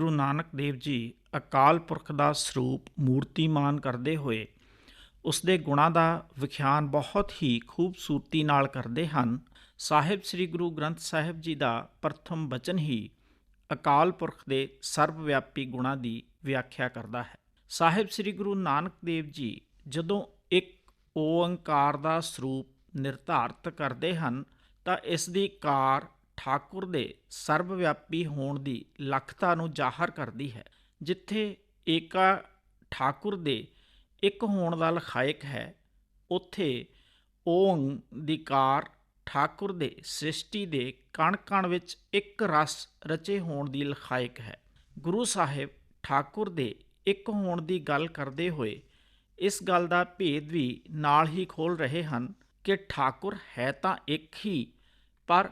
ਗੁਰੂ ਨਾਨਕ ਦੇਵ ਜੀ ਅਕਾਲ ਪੁਰਖ ਦਾ ਸਰੂਪ ਮੂਰਤੀਮਾਨ ਕਰਦੇ ਹੋਏ ਉਸ ਦੇ ਗੁਣਾਂ ਦਾ ਵਿਖਿਆਨ ਬਹੁਤ ਹੀ ਖੂਬਸੂਰਤੀ ਨਾਲ ਕਰਦੇ ਹਨ। ਸਾਹਿਬ ਸ੍ਰੀ ਗੁਰੂ ਗ੍ਰੰਥ ਸਾਹਿਬ ਜੀ ਦਾ ਪ੍ਰਥਮ ਬਚਨ ਹੀ ਅਕਾਲ ਪੁਰਖ ਦੇ ਸਰਵਵਿਆਪੀ ਗੁਣਾਂ ਦੀ ਵਿਆਖਿਆ ਕਰਦਾ ਹੈ। ਸਾਹਿਬ ਸ੍ਰੀ ਗੁਰੂ ਨਾਨਕ ਦੇਵ ਜੀ ਜਦੋਂ ਇੱਕ ਓੰਕਾਰ ਦਾ ਸਰੂਪ ਨਿਰਧਾਰਤ ਕਰਦੇ ਹਨ ਤਾਂ ਇਸ ਦੀ ਕਾਰ ਠਾਕੁਰ ਦੇ ਸਰਵਵਿਆਪੀ ਹੋਣ ਦੀ ਲਖਤਾ ਨੂੰ ਜ਼ਾਹਰ ਕਰਦੀ ਹੈ, ਜਿੱਥੇ ਏਕਾ ਠਾਕੁਰ ਦੇ ਇੱਕ ਹੋਣ ਦਾ ਲਖਾਇਕ ਹੈ, ਉੱਥੇ ਓੰਗ ਦੀ ਕਾਰ ਠਾਕੁਰ ਦੇ ਸ੍ਰਿਸ਼ਟੀ ਦੇ ਕਣ-ਕਣ ਵਿੱਚ ਇੱਕ ਰਸ ਰਚੇ ਹੋਣ ਦੀ ਲਖਾਇਕ ਹੈ। ਗੁਰੂ ਸਾਹਿਬ ਠਾਕੁਰ ਦੇ ਇੱਕ ਹੋਣ ਦੀ ਗੱਲ ਕਰਦੇ ਹੋਏ ਇਸ ਗੱਲ ਦਾ ਭੇਦ ਵੀ ਨਾਲ ਹੀ ਖੋਲ ਰਹੇ ਹਨ ਕਿ ਠਾਕੁਰ ਹੈ ਤਾਂ ਇੱਕ ਹੀ, ਪਰ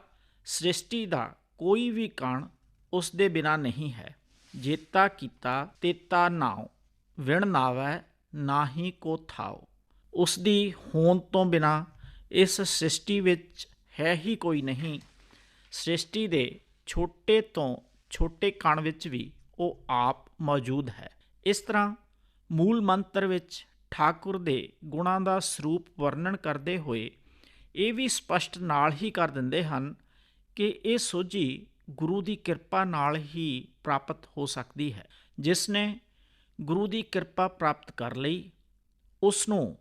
ਸ੍ਰਿਸ਼ਟੀ ਦਾ ਕੋਈ ਵੀ ਕਣ ਉਸ ਦੇ ਬਿਨਾ ਨਹੀਂ ਹੈ। ਜੇਤਾ ਕੀਤਾ ਤੇਤਾ ਨਾਉ, ਵਿਣ ਨਾਵੈ ਨਾਹੀ ਕੋ ਥਾਉ। ਉਸ ਦੀ ਹੋਂਦ ਤੋਂ ਬਿਨਾ ਇਸ ਸ੍ਰਿਸ਼ਟੀ ਵਿੱਚ ਹੈ ਹੀ ਕੋਈ ਨਹੀਂ। ਸ੍ਰਿਸ਼ਟੀ ਦੇ ਛੋਟੇ ਤੋਂ ਛੋਟੇ ਕਣ ਵਿੱਚ ਵੀ ਉਹ ਆਪ ਮੌਜੂਦ ਹੈ। ਇਸ ਤਰ੍ਹਾਂ ਮੂਲ ਮੰਤਰ ਵਿੱਚ ਠਾਕੁਰ ਦੇ ਗੁਣਾਂ ਦਾ ਸਰੂਪ ਵਰਣਨ ਕਰਦੇ ਹੋਏ ਇਹ ਵੀ ਸਪਸ਼ਟ ਨਾਲ ਹੀ ਕਰ ਦਿੰਦੇ ਹਨ ਕਿ ਇਹ ਸੋਝੀ ਗੁਰੂ ਦੀ ਕਿਰਪਾ ਨਾਲ ਹੀ ਪ੍ਰਾਪਤ ਹੋ ਸਕਦੀ ਹੈ। ਜਿਸ ਨੇ ਗੁਰੂ ਦੀ ਕਿਰਪਾ ਪ੍ਰਾਪਤ ਕਰ ਲਈ, ਉਸ ਨੂੰ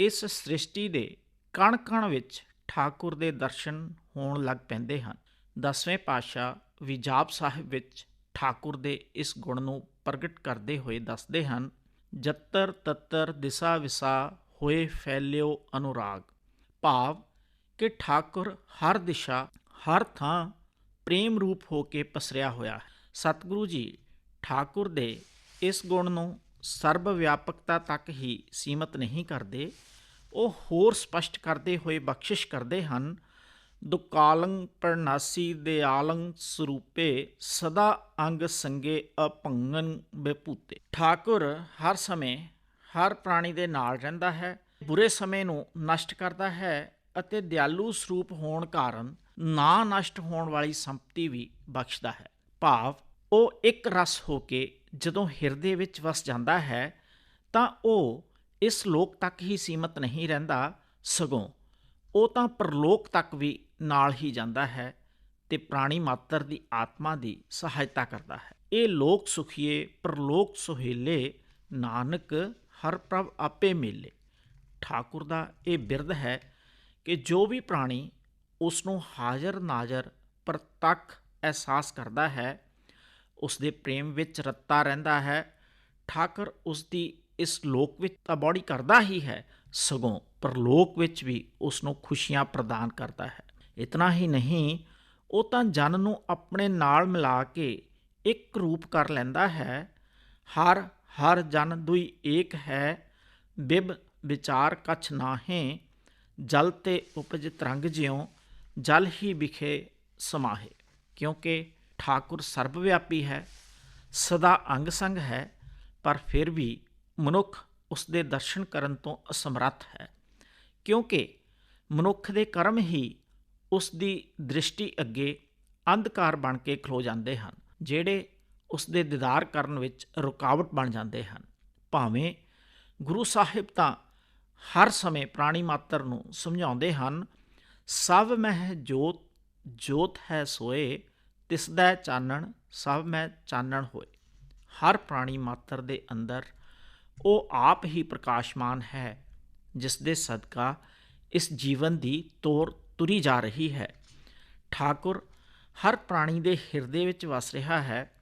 ਇਸ ਸ੍ਰਿਸ਼ਟੀ ਦੇ ਕਣ-ਕਣ ਵਿੱਚ ਠਾਕੁਰ ਦੇ ਦਰਸ਼ਨ ਹੋਣ ਲੱਗ ਪੈਂਦੇ ਹਨ। ਦਸਵੇਂ ਪਾਤਸ਼ਾਹ ਵਿਜਾਪ ਸਾਹਿਬ ਵਿੱਚ ਠਾਕੁਰ ਦੇ ਇਸ ਗੁਣ ਨੂੰ ਪ੍ਰਗਟ ਕਰਦੇ ਹੋਏ ਦੱਸਦੇ ਹਨ, ਜੱਤਰ ਤੱਤਰ ਦਿਸਾ ਵਿਸਾ ਹੋਏ ਫੈਲਿਓ ਅਨੁਰਾਗ। ਭਾਵ ਕਿ ਠਾਕੁਰ ਹਰ ਦਿਸ਼ਾ ਹਰ ਥਾਂ ਪ੍ਰੇਮ ਰੂਪ ਹੋ ਕੇ ਪਸਰਿਆ ਹੋਇਆ ਹੈ। ਸਤਿਗੁਰੂ ਜੀ ਠਾਕੁਰ ਦੇ ਇਸ ਗੁਣ ਨੂੰ ਸਰਬ ਵਿਆਪਕਤਾ ਤੱਕ ਹੀ ਸੀਮਤ ਨਹੀਂ ਕਰਦੇ। ਉਹ ਹੋਰ ਸਪਸ਼ਟ ਕਰਦੇ ਹੋਏ ਬਖਸ਼ਿਸ਼ ਕਰਦੇ ਹਨ, ਦੁਕਾਲੰ ਪ੍ਰਣਾਸੀ ਦਿਆਲੰ ਸਰੂਪੇ ਸਦਾ ਅੰਗ ਸੰਗੇ ਅਭੰਗਨ ਬੇਪੂਤੇ। ਠਾਕੁਰ ਹਰ ਸਮੇਂ ਹਰ ਪ੍ਰਾਣੀ ਦੇ ਨਾਲ ਰਹਿੰਦਾ ਹੈ, ਬੁਰੇ ਸਮੇਂ ਨੂੰ ਨਸ਼ਟ ਕਰਦਾ ਹੈ ਅਤੇ ਦਿਆਲੂ ਸਰੂਪ ਹੋਣ ਕਾਰਨ ਨਾ ਨਸ਼ਟ ਹੋਣ ਵਾਲੀ ਸੰਪਤੀ ਵੀ ਬਖਸ਼ਦਾ ਹੈ। ਭਾਵ, ਉਹ ਇੱਕ ਰਸ ਹੋ ਕੇ ਜਦੋਂ ਹਿਰਦੇ ਵਿੱਚ ਵਸ ਜਾਂਦਾ ਹੈ, ਤਾਂ ਉਹ ਇਸ ਲੋਕ ਤੱਕ ਹੀ ਸੀਮਤ ਨਹੀਂ ਰਹਿੰਦਾ, ਸਗੋਂ ਉਹ ਤਾਂ ਪਰਲੋਕ ਤੱਕ ਵੀ ਨਾਲ ਹੀ ਜਾਂਦਾ ਹੈ ਤੇ ਪ੍ਰਾਣੀ ਮਾਤਰ ਦੀ ਆਤਮਾ ਦੀ ਸਹਾਇਤਾ ਕਰਦਾ ਹੈ। ਇਹ ਲੋਕ ਸੁਖੀਏ, ਪਰਲੋਕ ਸੁਹੇਲੇ, ਨਾਨਕ ਹਰ ਪ੍ਰਭ ਆਪੇ ਮੇਲੇ। ਠਾਕੁਰ ਦਾ ਇਹ ਬਿਰਧ ਹੈ ਕਿ ਜੋ ਵੀ ਪ੍ਰਾਣੀ ਉਸ ਨੂੰ ਹਾਜ਼ਰ ਨਾਜ਼ਰ ਪ੍ਰਤੱਖ ਅਹਿਸਾਸ ਕਰਦਾ ਹੈ ਉਸ ਦੇ ਪ੍ਰੇਮ ਵਿੱਚ ਰੱਤਾ ਰਹਿੰਦਾ ਹੈ, ਠਾਕੁਰ ਉਸ ਦੀ ਇਸ ਲੋਕ ਵਿੱਚ ਤਾਂ ਬੌੜੀ ਕਰਦਾ ਹੀ ਹੈ, ਸਗੋਂ ਪਰਲੋਕ ਵਿੱਚ ਵੀ ਉਸ ਨੂੰ ਖੁਸ਼ੀਆਂ ਪ੍ਰਦਾਨ ਕਰਦਾ ਹੈ। ਇਤਨਾ ਹੀ ਨਹੀਂ, ਉਹ ਤਾਂ ਜਨ ਨੂੰ ਆਪਣੇ ਨਾਲ ਮਿਲਾ ਕੇ ਇੱਕ ਰੂਪ ਕਰ ਲੈਂਦਾ ਹੈ। ਹਰ ਹਰ ਜਨ ਦੁਈ ਏਕ ਹੈ, ਬਿਬ ਵਿਚਾਰ ਕਛ ਨਾਹੇ, ਜਲ ਤੇ ਉਪਜ ਤਰੰਗ ਜਿਉ ਜਲ ਹੀ ਵਿਖੇ ਸਮਾਹੇ, ਕਿਉਂਕਿ ਠਾਕੁਰ ਸਰਬਵਿਆਪੀ ਹੈ, ਸਦਾ ਅੰਗ ਸੰਗ ਹੈ, ਪਰ ਫਿਰ ਵੀ ਮਨੁੱਖ ਉਸ ਦੇ ਦਰਸ਼ਨ ਕਰਨ ਤੋਂ ਅਸਮਰੱਥ ਹੈ, ਕਿਉਂਕਿ ਮਨੁੱਖ ਦੇ ਕਰਮ ਹੀ ਉਸ ਦੀ ਦ੍ਰਿਸ਼ਟੀ ਅੱਗੇ ਅੰਧਕਾਰ ਬਣ ਕੇ ਖਲੋ ਜਾਂਦੇ ਹਨ, ਜਿਹੜੇ ਉਸ ਦੇ ਦੀਦਾਰ ਕਰਨ ਵਿੱਚ ਰੁਕਾਵਟ ਬਣ ਜਾਂਦੇ ਹਨ। ਭਾਵੇਂ ਗੁਰੂ ਸਾਹਿਬ ਤਾਂ ਹਰ ਸਮੇਂ ਪ੍ਰਾਣੀ ਮਾਤਰ ਨੂੰ ਸਮਝਾਉਂਦੇ ਹਨ ਸਭ ਮਹਿ ਜੋਤ ਜੋਤ ਹੈ ਸੋਏ ਤਿਸ ਦਾ ਚਾਨਣ, ਸਭ ਮਹਿ ਚਾਨਣ ਹੋਏ। ਹਰ ਪ੍ਰਾਣੀ ਮਾਤਰ ਦੇ ਅੰਦਰ ਉਹ ਆਪ ਹੀ ਪ੍ਰਕਾਸ਼ਮਾਨ ਹੈ, ਜਿਸ ਦੇ ਸਦਕਾ ਇਸ ਜੀਵਨ ਦੀ ਤੋਰ ਤੁਰੀ ਜਾ ਰਹੀ ਹੈ। ਠਾਕੁਰ ਹਰ ਪ੍ਰਾਣੀ ਦੇ ਹਿਰਦੇ ਵਿੱਚ ਵਸ ਰਿਹਾ ਹੈ,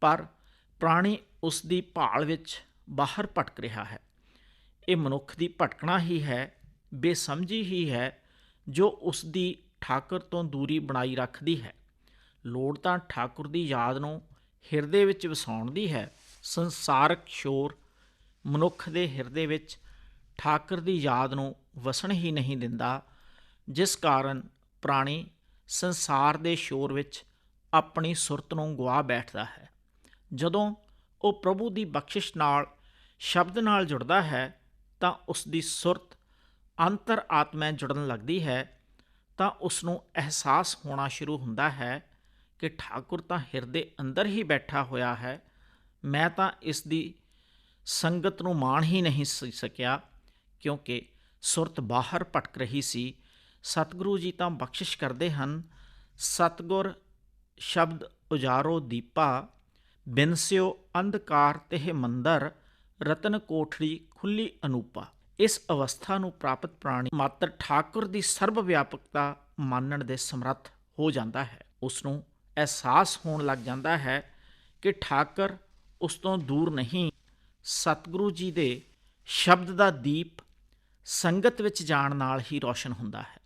ਪਰ ਪ੍ਰਾਣੀ ਉਸ ਦੀ ਭਾਲ ਵਿੱਚ ਬਾਹਰ ਭਟਕ ਰਿਹਾ ਹੈ। ਇਹ ਮਨੁੱਖ ਦੀ ਭਟਕਣਾ ਹੀ ਹੈ, ਬੇਸਮਝੀ ਹੀ ਹੈ ਜੋ ਉਸ ਦੀ ਠਾਕੁਰ ਤੋਂ ਦੂਰੀ ਬਣਾਈ ਰੱਖਦੀ ਹੈ। ਲੋੜ ਤਾਂ ਠਾਕੁਰ ਦੀ ਯਾਦ ਨੂੰ ਹਿਰਦੇ ਵਿੱਚ ਵਸਾਉਣ ਦੀ ਹੈ। ਸੰਸਾਰਕ ਸ਼ੋਰ ਮਨੁੱਖ ਦੇ ਹਿਰਦੇ ਵਿੱਚ ਠਾਕੁਰ ਦੀ ਯਾਦ ਨੂੰ ਵਸਣ ਹੀ ਨਹੀਂ ਦਿੰਦਾ, ਜਿਸ ਕਾਰਨ ਪ੍ਰਾਣੀ ਸੰਸਾਰ ਦੇ ਸ਼ੋਰ ਵਿੱਚ ਆਪਣੀ ਸੁਰਤ ਨੂੰ ਗਵਾ ਬੈਠਦਾ ਹੈ। ਜਦੋਂ ਉਹ ਪ੍ਰਭੂ ਦੀ ਬਖਸ਼ਿਸ਼ ਨਾਲ ਸ਼ਬਦ ਨਾਲ ਜੁੜਦਾ ਹੈ, ਤਾਂ ਉਸ ਦੀ ਸੁਰਤ ਅੰਤਰ ਆਤਮਾ ਜੁੜਨ ਲੱਗਦੀ ਹੈ, ਤਾਂ ਉਸ ਨੂੰ ਅਹਿਸਾਸ ਹੋਣਾ ਸ਼ੁਰੂ ਹੁੰਦਾ ਹੈ ਕਿ ਠਾਕੁਰ ਤਾਂ ਹਿਰਦੇ ਅੰਦਰ ਹੀ ਬੈਠਾ ਹੋਇਆ ਹੈ। ਮੈਂ ਤਾਂ ਇਸ ਦੀ ਸੰਗਤ ਨੂੰ ਮਾਣ ਹੀ ਨਹੀਂ ਸਕਿਆ, ਕਿਉਂਕਿ ਸੁਰਤ ਬਾਹਰ ਭਟਕ ਰਹੀ ਸੀ। ਸਤਿਗੁਰੂ ਜੀ ਤਾਂ ਬਖਸ਼ਿਸ਼ ਕਰਦੇ ਹਨ, ਸਤਿਗੁਰ ਸ਼ਬਦ ਉਜਾਰੋ ਦੀਪਾ, ਬਿਨਸਿਓ ਅੰਧਕਾਰ ਤੇ ਮੰਦਰ, ਰਤਨ ਕੋਠੜੀ ਖੁੱਲੀ ਅਨੂਪਾ। ਇਸ ਅਵਸਥਾ ਨੂੰ ਪ੍ਰਾਪਤ ਪ੍ਰਾਣੀ ਮਾਤਰ ਠਾਕੁਰ ਦੀ ਸਰਬ ਵਿਆਪਕਤਾ ਮੰਨਣ ਦੇ ਸਮਰੱਥ ਹੋ ਜਾਂਦਾ ਹੈ। ਉਸ ਨੂੰ ਅਹਿਸਾਸ ਹੋਣ ਲੱਗ ਜਾਂਦਾ ਹੈ ਕਿ ਠਾਕੁਰ ਉਸ ਤੋਂ ਦੂਰ ਨਹੀਂ, ਸਤਿਗੁਰੂ ਜੀ ਦੇ ਸ਼ਬਦ ਦਾ ਦੀਪ ਸੰਗਤ ਵਿੱਚ ਜਾਣ ਨਾਲ ਹੀ ਰੋਸ਼ਨ ਹੁੰਦਾ ਹੈ।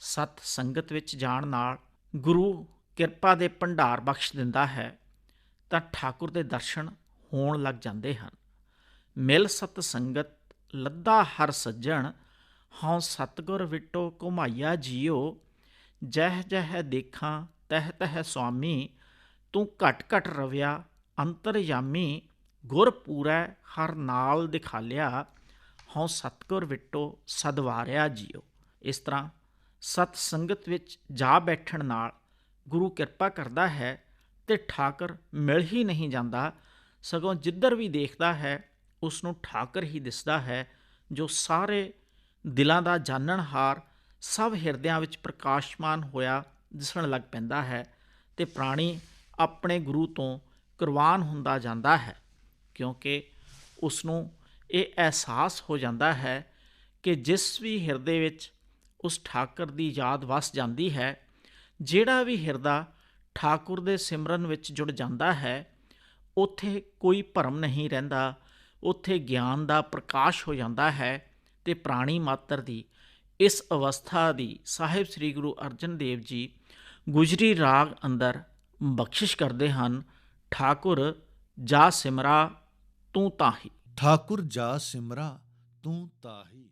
ਸਤ ਸੰਗਤ ਵਿੱਚ ਜਾਣ ਨਾਲ ਗੁਰੂ ਕਿਰਪਾ ਦੇ ਭੰਡਾਰ ਬਖਸ਼ ਦਿੰਦਾ ਹੈ, ਤਾਂ ਠਾਕੁਰ ਦੇ ਦਰਸ਼ਨ ਹੋਣ ਲੱਗ ਜਾਂਦੇ ਹਨ। ਮਿਲ ਸਤ ਸੰਗਤ ਲੱਦਾ ਹਰ ਸੱਜਣ, ਹਉ ਸਤਗੁਰ ਵਿਟੋ ਘੁਮਾਇਆ ਜੀਓ, ਜਹ ਜਹ ਦੇਖਾਂ, ਤਹ ਤਹ ਸੁਆਮੀ ਤੂੰ ਘਟ ਘਟ ਰਵਿਆ ਅੰਤਰਯਾਮੀ ਗੁਰ ਪੂਰੈ ਹਰ ਨਾਲ ਦਿਖਾਲਿਆ, ਹਉ ਸਤਗੁਰ ਵਿਟੋ ਸਦਵਾਰਿਆ ਜੀਓ। ਇਸ ਤਰ੍ਹਾਂ ਸਤ ਸੰਗਤ ਵਿੱਚ ਜਾ ਬੈਠਣ ਨਾਲ ਗੁਰੂ ਕਿਰਪਾ ਕਰਦਾ ਹੈ ਤੇ ਠਾਕਰ ਮਿਲ ਹੀ ਨਹੀਂ ਜਾਂਦਾ, ਸਗੋਂ ਜਿੱਧਰ ਵੀ ਦੇਖਦਾ ਹੈ ਉਸ ਨੂੰ ਠਾਕਰ ਹੀ ਦਿਸਦਾ ਹੈ, ਜੋ ਸਾਰੇ ਦਿਲਾਂ ਦਾ ਜਾਣਨਹਾਰ ਸਭ ਹਿਰਦਿਆਂ ਵਿੱਚ ਪ੍ਰਕਾਸ਼ਮਾਨ ਹੋਇਆ ਦਿਸਣ ਲੱਗ ਪੈਂਦਾ ਹੈ ਤੇ ਪ੍ਰਾਣੀ ਆਪਣੇ ਗੁਰੂ ਤੋਂ ਕੁਰਬਾਨ ਹੁੰਦਾ ਜਾਂਦਾ ਹੈ, ਕਿਉਂਕਿ ਉਸ ਨੂੰ ਇਹ ਅਹਿਸਾਸ ਹੋ ਜਾਂਦਾ ਹੈ ਕਿ ਜਿਸ ਵੀ ਹਿਰਦੇ ਵਿੱਚ ਉਸ ਠਾਕਰ ਦੀ ਯਾਦ ਵਸ ਜਾਂਦੀ ਹੈ, ਜਿਹੜਾ ਵੀ ਹਿਰਦਾ ਠਾਕੁਰ ਦੇ ਸਿਮਰਨ ਵਿੱਚ ਜੁੜ ਜਾਂਦਾ ਹੈ, ਉੱਥੇ ਕੋਈ ਭਰਮ ਨਹੀਂ ਰਹਿੰਦਾ ਉੱਥੇ ਗਿਆਨ ਦਾ ਪ੍ਰਕਾਸ਼ ਹੋ ਜਾਂਦਾ ਹੈ ਤੇ ਪ੍ਰਾਣੀ ਮਾਤਰ ਦੀ, ਇਸ ਅਵਸਥਾ ਦੀ ਸਾਹਿਬ ਸ੍ਰੀ ਗੁਰੂ ਅਰਜਨ ਦੇਵ ਜੀ ਗੁਜਰੀ ਰਾਗ ਅੰਦਰ ਬਖਸ਼ਿਸ਼ ਕਰਦੇ ਹਨ, ਠਾਕੁਰ ਜਾ ਸਿਮਰਾ, ਤੂੰ ਤਾਹੀ। ਠਾਕੁਰ ਜਾ ਸਿਮਰਾ, ਤੂੰ ਤਾਹੀ।